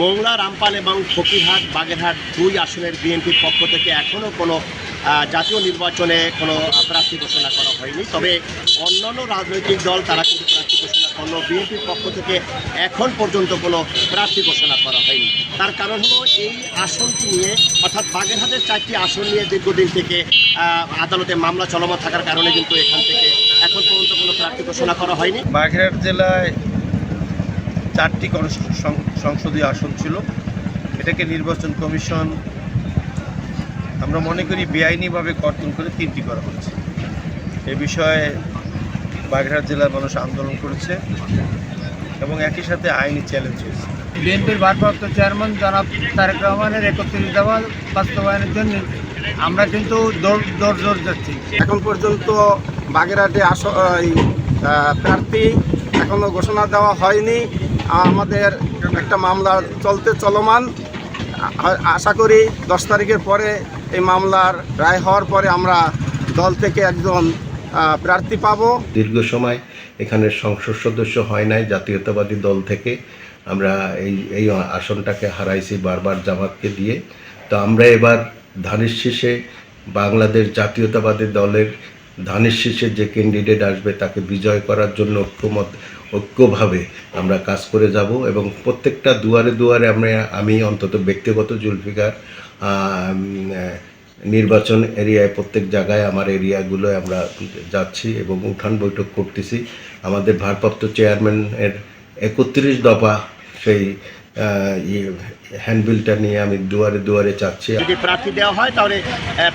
মোংলা, রামপাল এবং ফকিরহাট, বাগেরহাট দুই আসনের বিএনপির পক্ষ থেকে এখনও কোনো জাতীয় নির্বাচনে কোনো প্রার্থী ঘোষণা করা হয়নি। তবে অন্যান্য রাজনৈতিক দল তারা কিন্তু প্রার্থী ঘোষণা করল বিএনপির পক্ষ থেকে এখন পর্যন্ত কোনো প্রার্থী ঘোষণা করা হয়নি। তার কারণ হলো এই আসনটি নিয়ে, অর্থাৎ বাগেরহাটের চারটি আসন নিয়ে দীর্ঘদিন থেকে আদালতে মামলা চলমান থাকার কারণে কিন্তু এখান থেকে এখন পর্যন্ত কোনো প্রার্থী ঘোষণা করা হয়নি। বাগেরহাট জেলায় চারটি সং- সংসদীয় আসন ছিল। এটাকে নির্বাচন কমিশন আমরা মনে করি বেআইনিভাবে কর্তন করে তিনটি করা হয়েছে এ বিষয়ে বাগেরহাট জেলার মানুষ আন্দোলন করেছে এবং একই সাথে আইনি চ্যালেঞ্জ হয়েছে। বিএনপির ভারপ্রাপ্ত চেয়ারম্যান জনাব তারেক রহমানের একত্রিশ দফা বাস্তবায়নের জন্য আমরা কিন্তু দৌড় দৌড় জোর যাচ্ছি। এখন পর্যন্ত বাগেরহাটে আস প্রার্থী এখনও ঘোষণা দেওয়া হয়নি। আমাদের একটা মামলা চলতে চলমান। আশা করি দশ তারিখের পরে এই মামলার রায় হওয়ার পরে আমরা দল থেকে একজন প্রার্থী পাব। দীর্ঘ সময় এখানে সংসদ সদস্য হয় নাই, জাতীয়তাবাদী দল থেকে। আমরা এই এই আসনটাকে হারাইছি বারবার জামাতকে দিয়ে। তো আমরা এবার ধানের শীষে বাংলাদেশ জাতীয়তাবাদী দলের ধানের শীষে যে ক্যান্ডিডেট আসবে তাকে বিজয় করার জন্য ঐক্যমত, ঐক্যভাবে আমরা কাজ করে যাব এবং প্রত্যেকটা দুয়ারে দুয়ারে আমরা, আমি অন্তত ব্যক্তিগত জুলফিকার নির্বাচন এরিয়ায় প্রত্যেক জায়গায় আমার এরিয়াগুলোয় আমরা যাচ্ছি এবং উঠান বৈঠক করতেছি। আমাদের ভারপ্রাপ্ত চেয়ারম্যানের একত্রিশ দফা সেই হ্যান্ডবিলটা নিয়ে আমি দুয়ারে দুয়ারে চাচ্ছি। যদি প্রার্থী দেওয়া হয়, তাহলে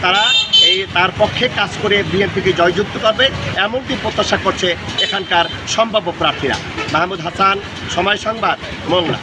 তারা এই তার পক্ষে কাজ করে বিএনপিকে জয়যুক্ত করবে। এমনটি প্রত্যাশা করছে এখানকার সম্ভাব্য প্রার্থীরা। মাহমুদ হাসান, সময় সংবাদ, মোংলা।